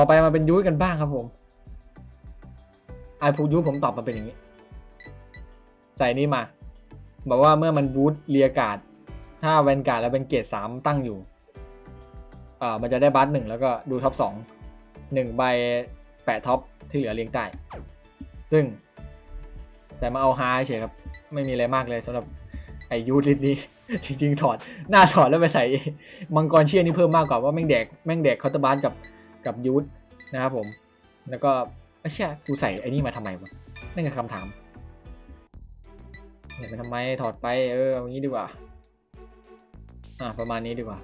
ต่อไปมาเป็นยูทกันบ้างครับผมไอพูยูทผมตอบมาเป็นอย่างนี้ ใส่นี่มา บอกว่าเมื่อมันบูทเรียกาดถ้าแวนการ์ดแล้วเป็นเกรดสามตั้งอยู่อ่ามันจะได้บัสหนึ่งแล้วก็ดูท็อปสองหนึ่งใบแปะท็อปที่เหลือเรียงใต้ซึ่งใส่มาเอาฮาเฉยครับ ไม่มีอะไรมากเลยสำหรับไอยูทิสนี้ จริงๆ ถอด หน้าถอดแล้วไปใส่มังกรเชี่ยนี่เพิ่มมากกว่าว่าแม่งแดกแม่งแดกคอร์ตบาสกับ กับยูทนะครับผม แล้วก็ไอ้เชี่ยกูใส่ไอ้นี่มาทำไมวะนั่นคือคำถามใส่มาทำไมถอดไปเออเอางี้ดีกว่า อ่าประมาณนี้ดีกว่า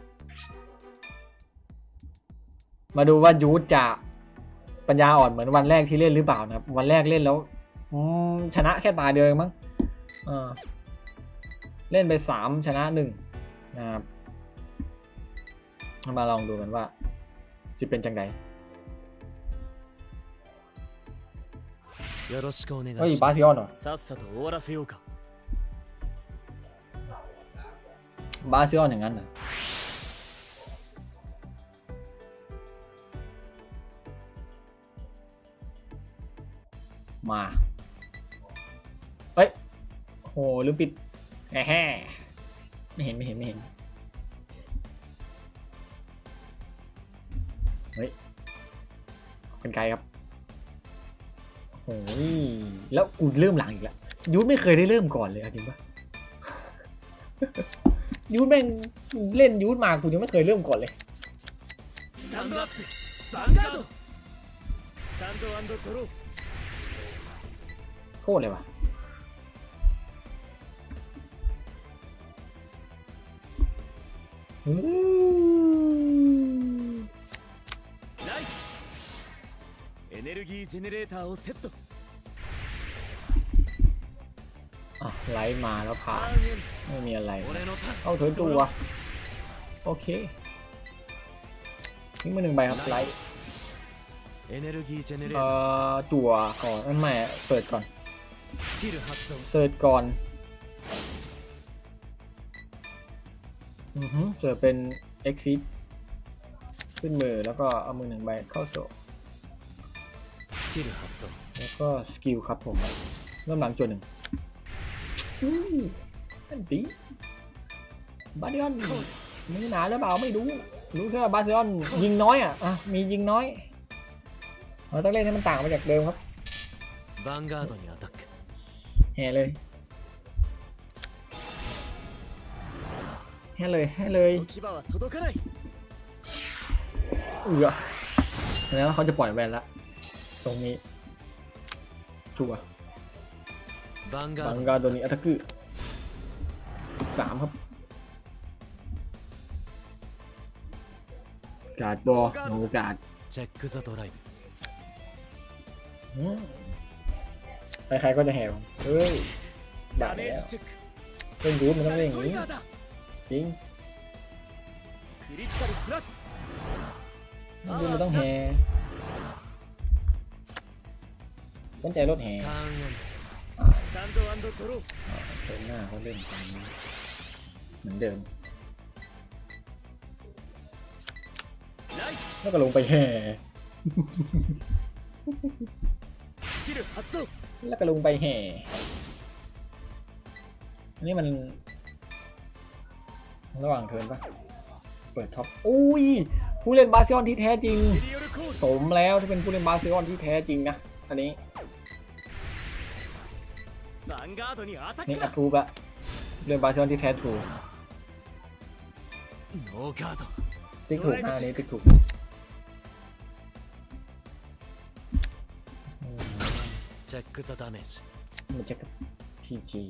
มาดูว่ายูทจะปัญญาอ่อนเหมือนวันแรกที่เล่นหรือเปล่านะครับ วันแรกเล่นแล้วอชนะแค่ตาเดียวมั้งเล่นไปสามชนะหนึ่งนะครับมาลองดูกันว่า สิเป็นจังได よろしくお願い เฮ้ย し บา ます ซิออนเหรอ さっさと終わらせようか บาซิออนอย่างนั้นเหรอมาเฮ้ยโหลืมปิดแฮ่ๆไม่เห็นไม่เห็นไม่เห็น กันไกลครับโอ้ยแล้วกูเริ่มหลังอีกแล้วยูไม่เคยได้เริ่มก่อนเลยจริงปะยูแม่งเล่นยูมากูยังไม่เคยเริ่มก่อนเลยโคตรเลยว่ะอื ネルギージェネレーターをセット อ่ะไลท์มาแล้วผ่า タ น ーンエン ไม่มีอะไร ド俺のターン เข้าเถินตัว โอเคทิ้งมาหนึ่งใบครับไลท์ エネルギージェネレー เอ่ ター อจั่วก่อนไม่ไม่เปิดก่อน スキル発動 เปิดก่อน อือฮึเปิดเป็น exit ขึ้นมือแล้วก็เอามือหนึ่งใบเข้าโซ่ スキル発動 แล้วก็สกิลครับผมเริ่มหลังจนหนึ่งนั่นปีบาดิออนมีหนาหรือเปล่าไม่รู้ รู้แค่บาดิออนยิงน้อยอะอะมียิงน้อยเราต้องเล่นให้มันต่างไปจากเดิมครับบังการ์ดนี่อัตักแห่เลยแห่เลยแห่เลยเออแล้วเขาจะปล่อยแวนละ ตรงนี้ชัวบังการบังการตัวนี้อัตคือสามครับ การ์ดบอโนการ์ช็คซクザドライブใครๆก็จะแหวเฮ้ยบาแล้วเล่นรูทมันต้องเล่นอย่างนี้จริงรูทมันต้องแห สนใจรถแห่เดินหน้าเขาเล่นกันเหมือนเดิม แล้วก็ลงไปแห่ แล้วก็ลงไปแห่ อันนี้มัน ระหว่างเทินปะเปิดท็อป อุ้ย ผู้เล่นบาซิออนที่แท้จริง สมแล้วที่เป็นผู้เล่นบาซิออนที่แท้จริงนะ อันนี้ นี่ ク อั だ พรูปละเล่นบาซิออนที่แท้ทรู ノーガード ติ๊กถูกหน้านี้ติ๊กถูกอืม チェックザダメージ มันจะกับพีจี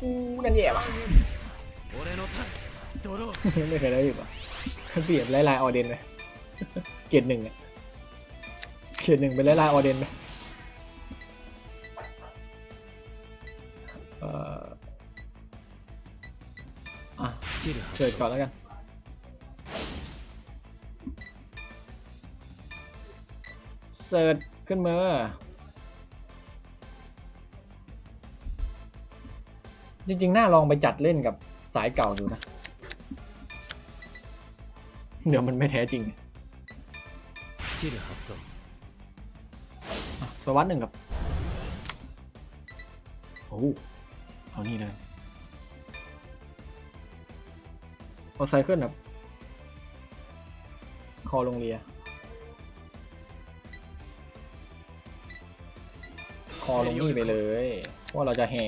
อู้นั่นแย่ว่ะ 俺のターンドロー ไม่เคยได้อยู่ป่ะเปลี่ยนไล่ลายออเดนไปเกียรติหนึ่งอะเกียรติหนึ่งเป็นไล่ลายออเดนไป เอออะเทิดก่อนแล้วกันเสิร์ชขึ้นมาจริงๆ น่าลองไปจัดเล่นกับสายเก่าดูนะ เดี๋ยวมันไม่แท้จริงสวัสดหนึ่งกับ โอ้ เอานี่เลยเอาไซเคิลแบบคอลงเรีย คอลงนี่ไปเลยว่าเราจะแห่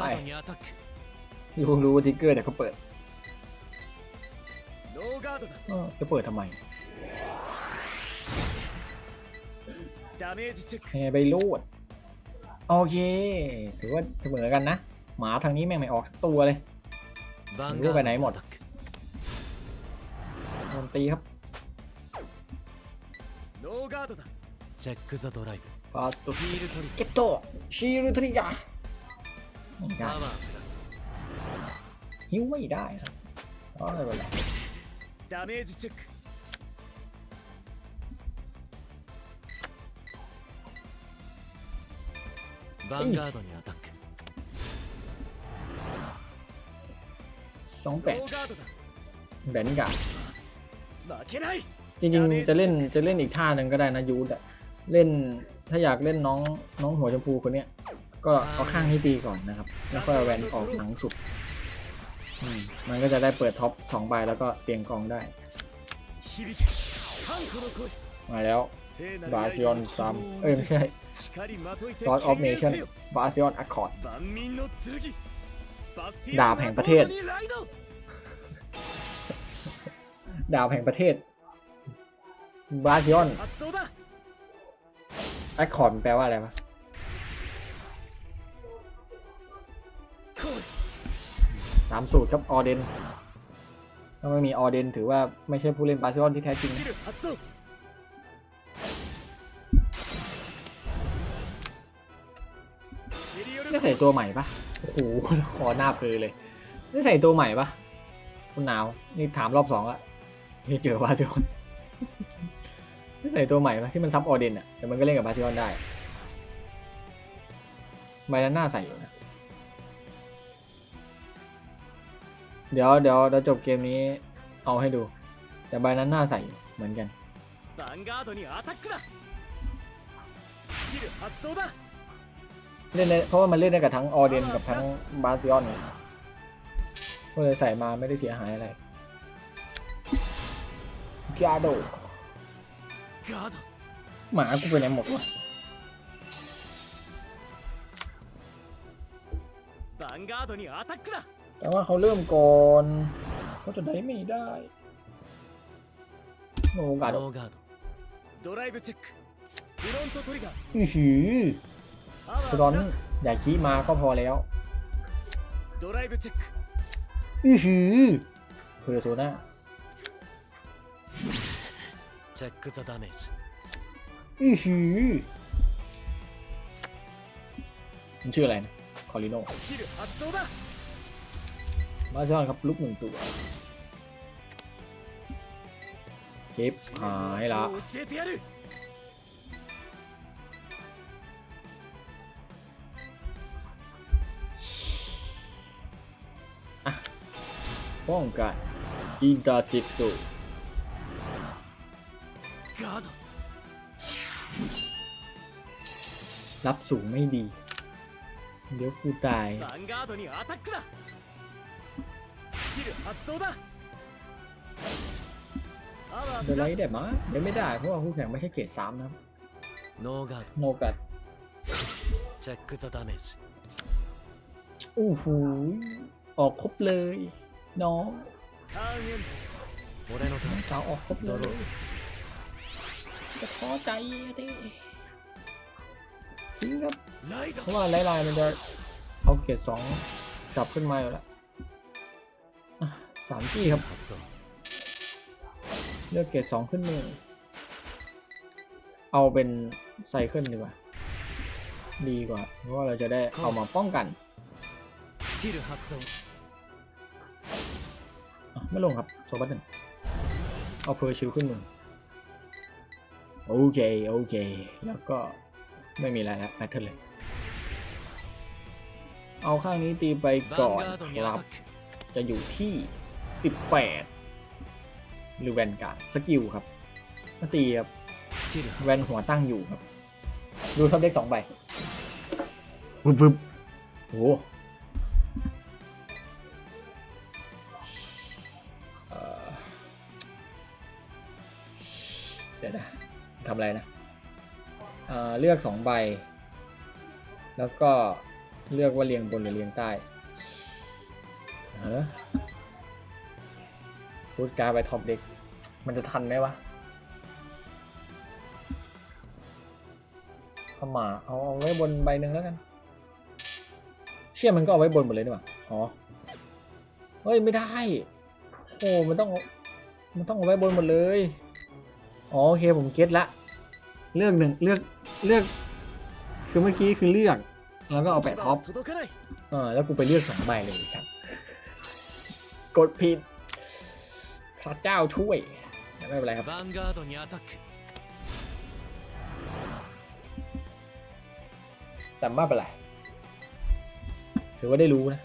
ไปยูรู้ว่าทิกเกอร์เดี๋ยวเขาเปิด จะเปิดทำไมแฮไปรูดโอเค ถือว่าเสมอกันนะ หมาทางนี้แม่งไม่ออกตัวเลยรู้ไปไหนหมดโดนตีครับโนกาดะเช็คซะดรายฟาสต์ฮีลทริกเก็ตโตชีลทริยาฮิวไม่ได้นะอ๋อไม่เป็นไร ダメージチェックヴァンガードにアタック สองแปด ノーガードだ แบนกา 負けない จริงๆ จะเล่นจะเล่นอีกท่าหนึ่งก็ได้นะยูดอะเล่นถ้าอยากเล่นน้องน้องหัวชมพูคนเนี้ย ก็เอาข้างให้ตีก่อนนะครับ แล้วก็แวนออกหลังสุดอื มันก็จะได้เปิดท็อปสองใบแล้วก็เตียงกองได้ มาแล้วบาซิออนซัมเอ้ยไม่ใช่ซอสออฟเนชั่นบาซิออนอะคอร์ดดาบแห่งประเทศ ดาบแห่งประเทศบาซิออนอะคอร์ดแปลว่าอะไรวะ สามสูตรครับออเดนต้าไม่มีออเดนถือว่าไม่ใช่ผู้เล่นบาซิลอนที่แท้จริงนี่ใส่ตัวใหม่ปะโอ้โหคอหน้าเพลเลยนี่ใส่ตัวใหม่ปะคุณหนาว นี่ถามรอบสองละนี่เจอบาซิลอนนี่ใส่ตัวใหม่ปะที่มันซับออเดนอะแต่มันก็เล่นกับบาซิลอนได้ไบรนน้าใส่อยู่นะ เดี๋ยวเดี๋ยวเราจบเกมนี้เอาให้ดู แต่ใบนั้นน่าใสเหมือนกันเล่นได้เพราะว่ามันเล่นได้กับทั้งออเดนกับทั้งบาสติออนก็เลยใส่มาไม่ได้เสียหายอะไรกาโดหมากูไปไหนหมดวะバンガードにアタックだ แต่ว่าเขาเริ่มก่อนเขาจะได้ไม่ได้โนกาโดดライブチェックフロントトリガอื้อหือสตอนอย่าชี้มาก็พอแล้วドライブチェッอื้อหือเพอร์โซน่าチェックザダメージอื้อหือมันชื่ออะไรนะคอริโน มาช่อนครับลุกหนึ่งตัวคลิปหายละป้องกันอินเตอร์ซิตูรับสูงไม่ดี เดี๋ยวกูตาย 発動だパワー เดี๋ยว プ ไร ラス ได้มาเดี๋ยวไม่ได้ เพราะว่าคู่แข่งไม่ใช่เกรดสามนะครับ ノーガード โนกัด チェックザダメージ อู้หูออกครบเลย น้อง ターンエンド俺のタ น้ ー อง ン สาวออกครบเลยจะท้อใจดิจริงครับ ライド เพราะว่าไลน์ไลน์มันจะเอาเกรดสองกลับขึ้นมาอยู่แล้วอ่ะ สามที่ครับ เลือกเกรดสองขึ้นมือ เอาเป็นไซเคิลดีกว่า ดีกว่า เพราะว่าเราจะได้เอามาป้องกันไม่ลงครับโซบัตหนึ่งเอาเพอร์ชิลขึ้นหนึ่งโอเค โอเค แล้วก็ไม่มีอะไรแล้วแพทเทอร์เลย เอาข้างนี้ตีไปก่อนครับ จะอยู่ที่ สิบแปดหรือแวนการสกิลครับสตีครับแวนหัวตั้งอยู่ครับ ดูทับเด็กสองใบฟึบโอ้โหเดี๋ยวนะทำอะไรนะเลือกสองใบ แล้วก็เลือกว่าเรียงบนหรือเรียงใต้เพูดการไปท็อปเด็ก มันจะทันไหมวะขมาเอาเอาไว้บนใบหนึ่งแล้วกัน เชี่ยมันก็เอาไว้บนหมดเลยดีกว่าอ๋อ เฮ้ยไม่ได้ โอ้มันต้อง มันต้องเอาไว้บนหมดเลย อ๋อโอเคผมเก็ตละ เลือกหนึ่งเลือกเลือก คือเมื่อกี้คือเลือก แล้วก็เอาแปะท็อปอ่าแล้วกูไปเลือกสองใบเลยสักกดผิด พระเจ้าช่วย ไม่เป็นไรครับแต่ไม่เป็นไรถือว่าได้รู้นะ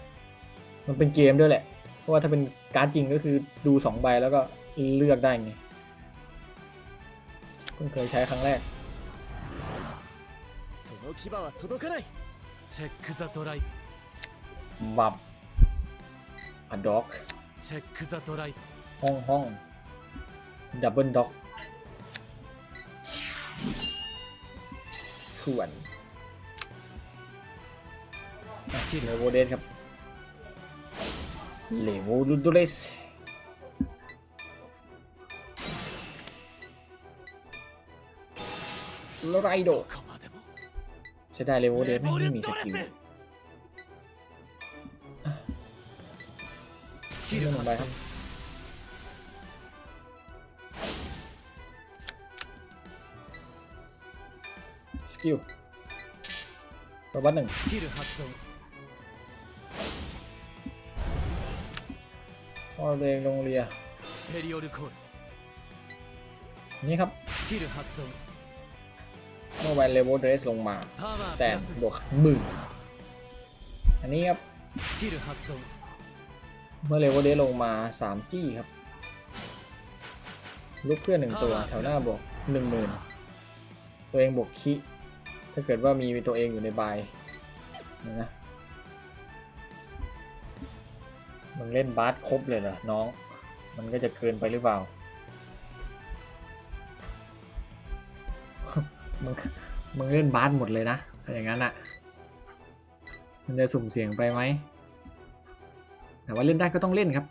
มันเป็นเกมด้วยแหละ เพราะว่าถ้าเป็นการ์ดจริงก็คือดูสองใบแล้วก็เลือกได้ไงเพิ่งเคยใช้ครั้งแรกบับอัดด็อกเช็คซาโตไลฟ์ ห้องห้องดับเบิลด็อกส่วนอาชีพเลโวเดนครับเลโวดูดูเลสไรโดใช้ได้เลโวเดนไม่มีสกิลสกิลองไปครับ กิลแปลว่าหนึ่งพ่อเรงลงเรีย นี่ครับเมื่อวันเลเวลเดรสลงมา แต่บวกหมื่นอันนี้ครับ เมื่อเลเวลเดรสลงมาสามจี้ครับลูกเพื่อนหนึ่งตัวแถวหน้าบวกหนึ่งหมื่นตัวเองบวกคิ ถ้าเกิดว่ามีตัวเองอยู่ในใบนะมันเล่นบาสครบเลยเหรอ น้อง มันก็จะเกินไปหรือเปล่า มึง มึงเล่นบาสหมดเลยนะ อย่างนั้นอะมันจะสุ่มเสียงไปไหม แต่ว่าเล่นได้ก็ต้องเล่นครับ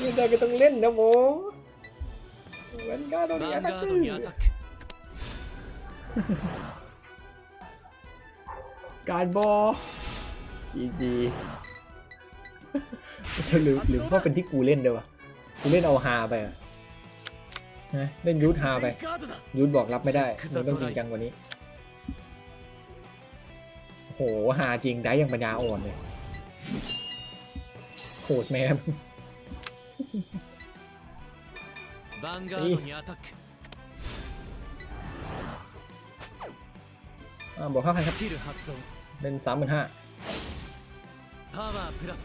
เล่นได้ก็ต้องเล่นนะโม เหมือนกันตอน ヴァ นี้ ン นะ ガードにアタック การบอจีจีหรือหรือว่าเป็นที่กูเล่นด้วยวะกูเล่นเอาฮาไปอะนะเล่นยูทฮาไป ガードだ ยูทบอกรับไม่ได้มึงต้องจริงจังกว่านี้ โหฮาจริงได้ยังปัญญาอ่อนเลยโหดแม่ง ヴァンガードにアタック อ่าบอกเข้าใครครับ スキル発動 เป็นสามหมื่นห้า パワープラス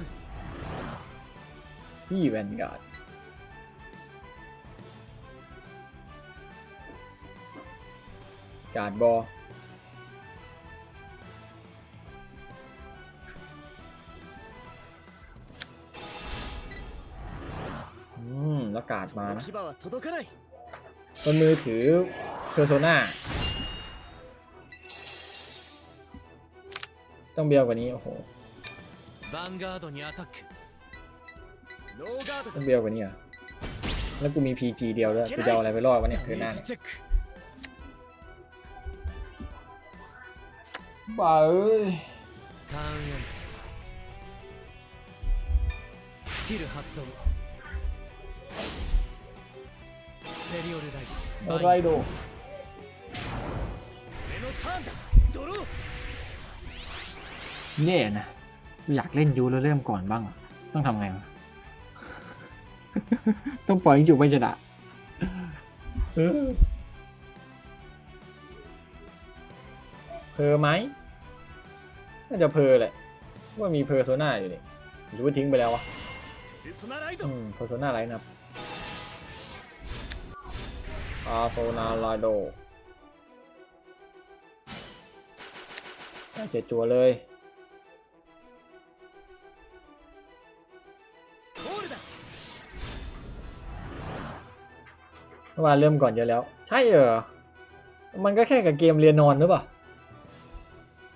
ที่แวนการ์ดการ์ดบออื กาศมานะบนมือถือเพอร์โซนาต้องเบียวกว่านี้ โอ้โห ต้องเบียวกว่านี้อะ แล้วกูมี PG เดียวด้วยจะเอาอะไรไปรอดวะเนี่ยคือหน้าบ้าเอ้ยสกิล発動スペリオルライド อะไรโด 俺のターンだドロー เนี่ยนะกูอยากเล่นยูแล้วเริ่มก่อนบ้างอะต้องทำไงวะ ต้องปล่อยให้จุกไม่ชนะเออเพอไหมน่าจะเพอแหละว่ามีเพอร์โซนาอยู่นี่หรือว่าทิ้งไปแล้ววะ ペルソナライド อืมเพอร์โซนาไรนะ อาโซนาลาโดได้เจ็ดจัวเลยเมื่อวานเริ่มก่อนเยอะแล้ว ใช่เออ มันก็แค่กับเกมเรียนนอนหรือเปล่า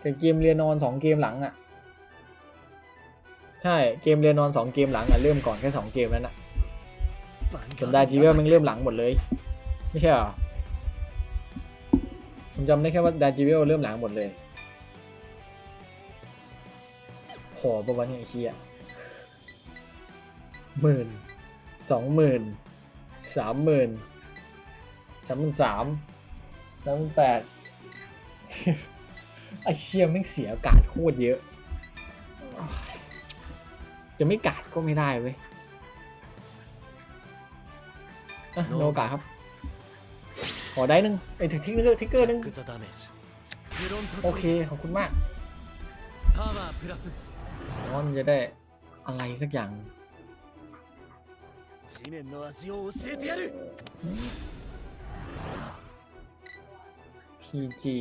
กับเกมเรียนนอนสองเกมหลังอะ ใช่เกมเรียนนอนสองเกมหลังอะเริ่มก่อนแค่สองเกมนั้วนะจนได้ทีว่ามันเริ่มหลังหมดเลย ไม่ใช่เหรอ ผมจำได้แค่ว่าดาจีเวลเริ่มหลังหมดเลยขอประวันยไอ้เฮียหมื่นสองหมื่นสามหมื่นสามหมื่นสามสามหมื่นแปดไอ้เชี่ยแม่งเสียกาดโคตรเยอะ จะไม่กาดก็ไม่ได้เว้ยอะโนกาดครับข อได้นึงไอ้ถึงทิกเกอร์ทิกเกอร์นึงโอเคขอบคุณมากมอนจะได้อะไรสักอย่างพีจี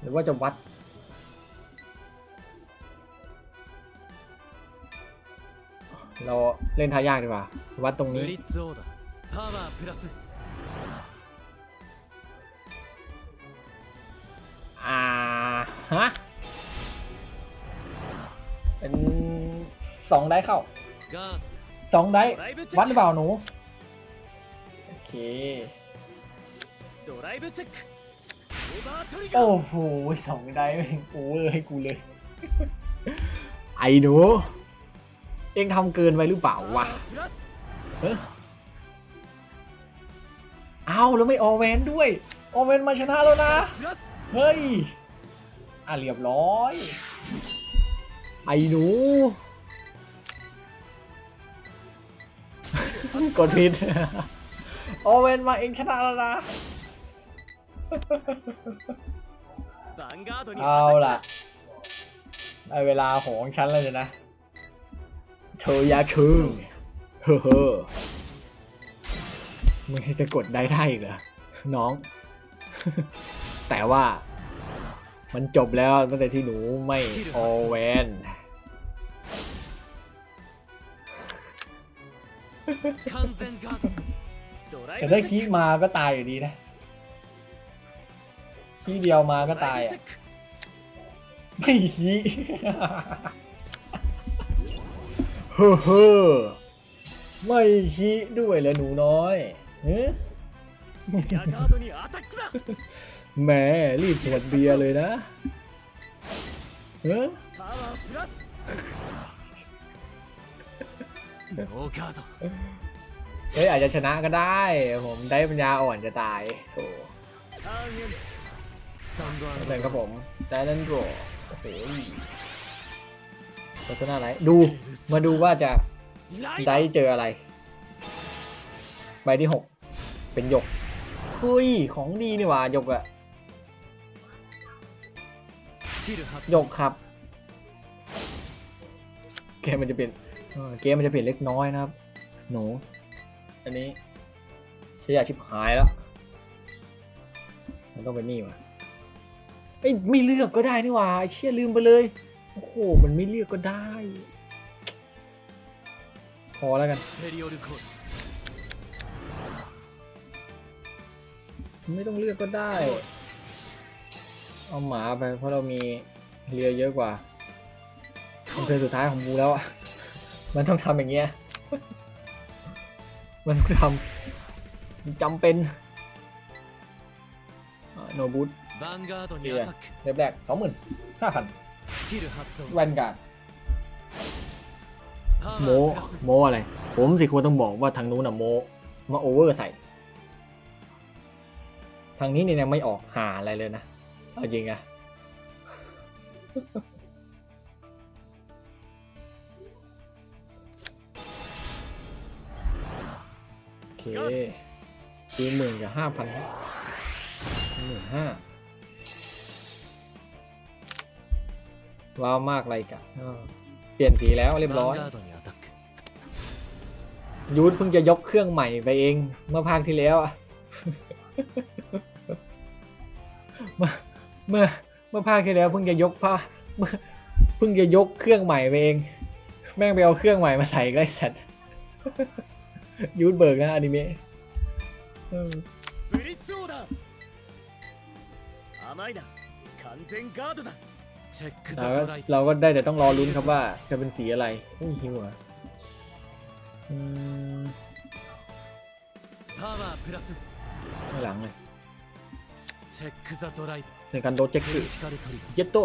หรือว่าจะวัดเราเล่นทายากดีกว่า วัดตรงนี้ ฮะ เป็นสองได้เข้าสองได้ วัดหรือเปล่าหนู โอเค โอ้โหสองได้แม่งโอเวอร์ให้กูเลย ไอ้หนู เองทำเกินไปหรือเปล่าวะเออเอาแล้วไม่ออเวนด้วย ออเวนมาชนะแล้วนะ เฮ้ย อะเรียบร้อย ไอ้หนู กดผิด โอเวนมาเองชนะแล้วนะ เอาล่ะได้เวลาของฉันแล้วยนะโทยาคุงเฮ้อมึงจะกดได้ได้เหรอ น้อง แต่ว่า มันจบแล้วตั้งแต่ที่หนูไม่ออแวนแต่ถ้าคีมาก็ตายอยู่ดีนะคีเดียวมาก็ตายอะไม่คีเฮ้อไม่คีด้วยเหรอหนูน้อยเฮ้ แหมรีบสวดเบียร์เลยนะเออเฮ้ยอาจจะชนะก็ได้ ผมได้ปัญญาอ่อนจะตายโถเล่นครับผมได้เล่นโรโอ้โหลักษณะอะไร ดู มาดูว่าจะได้เจออะไร ใบที่หกเป็นหยกอุ้ย ของดีนี่หว่าหยกอะ ยกครับ เกมมันจะเปลี่ยนเกมมันจะเปลี่ยนเล็กน้อยนะครับ หนู อันนี้ใช้ยาชิบหายแล้ว มันต้องไปนี่วะไอ้ไม่เลือกก็ได้นี่วะไอ้เชี่ยลืมไปเลย โอ้โห มันไม่เลือกก็ได้ พอแล้วกัน ไม่ต้องเลือกก็ได้ เอาหมาไปเพราะเรามีเรือเยอะกว่ามันเป็นสุดท้ายของบูแล้วอะ มันต้องทำอย่างเงี้ย มันต้องทำจำเป็นโนบุตเรียเรียบแรกสองหมื่นห้าพันแวนการ์ดโมโมอะไร ผมสิควรต้องบอกว่าทางนู้นอะโม มาโอเวอร์ใส่ ทางนี้เนี่ยไม่ออกหาอะไรเลยนะ เอาจริงอะโอเคปีหมื่นกับห้าพันหมื่นห้าว้าวมากไรกันเปลี่ยนสีแล้วเรียบร้อยยูดเพิ่งจะยกเครื่องใหม่ไปเอง เมื่อพังที่แล้วอะ เมื่อเมื่อเมื่อภาคที่แล้วเพิ่งจะยกผ้าเมื่อเพิ่งจะยกเครื่องใหม่ไปเอง แม่งไปเอาเครื่องใหม่มาใส่ก็ไอ้สัตว์ ยูทเบิร์กนะอนิเมะเออ ブリッツオーダー甘いな完全ガードだチェックザ เราก็ ドライブ เราก็ได้แต่ต้องรอลุ้นครับว่าจะเป็นสีอะไรอุ้ยฮิวเหรอ่ะอืม パワープラス ไม่หลังเลย チェックザドライブ ในการโดนเจ็คคือเยตโต้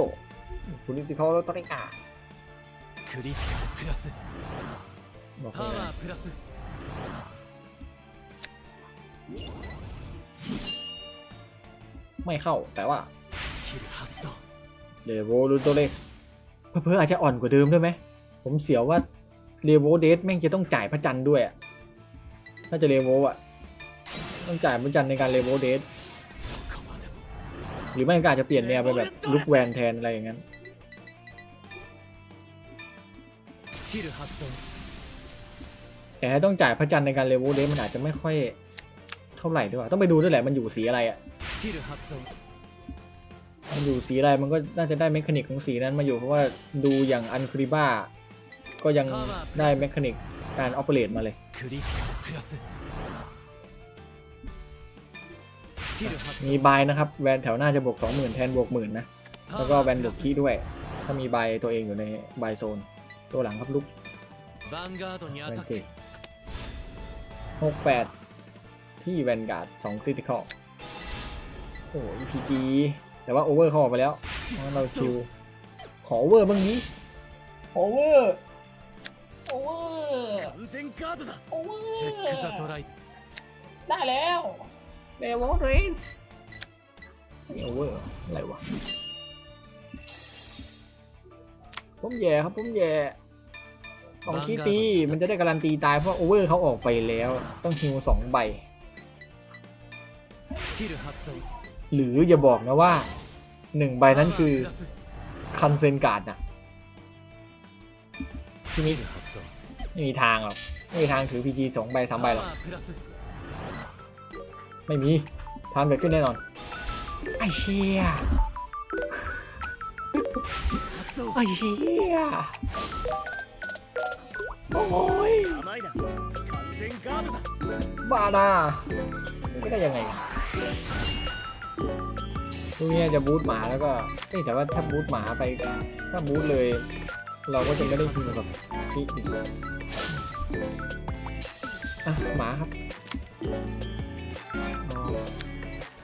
คุณนิติเขาต้องได้อ่าบอกเลยไม่เข้าแต่ว่าเลโวรุ่นตัวเล็กเพิ่ออาจจะอ่อนกว่าเดิมด้วยไหม ผมเสียวว่าเรโวเดสแม่งจะต้องจ่ายพระจันทร์ด้วยถ้าจะเรโวอะ ต้องจ่ายพระจันทร์ในการเรโวเดส หรือไม่ก็อาจจะเปลี่ยนแนวไปแบบลุกแวนแทนอะไรอย่างนั้นแต่ต้องจ่ายพระจันทร์ในการเลเวลเลมันอาจจะไม่ค่อยเท่าไหร่ด้วยต้องไปดูด้วยแหละมันอยู่สีอะไรอะมันอยู่สีอะไรมันก็น่าจะได้เมคานิกของสีนั้นมาอยู่เพราะว่าดูอย่างอันคริบ้าก็ยังได้เมคานิกการออเปเรตมาเลย มีบายนะครับ แวนแถวหน้าจะบวกสองหมื่นแทนบวกหมื่นนะ แล้วก็แวนบวกขี้ด้วย ถ้ามีบายตัวเองอยู่ในบายโซน ตัวหลังครับลูกแวนเกตหกแปดที่แวนการ์ดสองคริติคอลโอ้ยพีจีแต่ว่าโอเวอร์เขาออกไปแล้วเราคิว ขอโอเวอร์บ้างนี้โอเวอร์โอเวอร์โอเวอร์ได้แล้ว เดวอลเรนส์นี่โอเวอร์อะไรวะผมแย่ครับผมแย่สองขี้ตีมันจะได้การันตีตายเพราะโอเวอร์เขาออกไปแล้ว ต้องฮิวสองใบ หรืออย่าบอกนะว่าหนึ่งใบนั้นคือคันเซนการ์ดนะที่นี่ไม่มีทางหรอกไม่มีทางถือพีจีสองใบสามใบหรอก ไม่มีทางเกิดขึ้นแน่นอนไอ้เชี่ยไอ้เชี่ยโอ้ยบ้าดาไม่ได้ยังไงทุกนี้จะบูทหมาแล้วก็แต่ว่าถ้าบูทหมาไปถ้าบูทเลย เราก็จะไม่ได้คืนแบบนี้อีกอะหมาครับ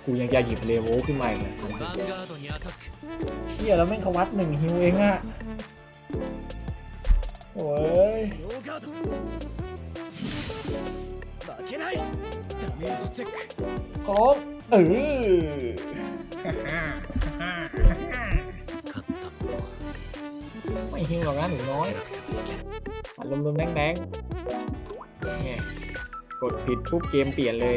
กูยังจะหยิบเลเวลขึ้นมาอีกนะเชี่ยแล้วแม่งขวัดหนึ่งฮิวเองอะโอ้ยครบเออไม่ฮิวหรอกนะหนูน้อยอารมณ์แดงๆกดผิดปุ๊บเกมเปลี่ยนเลย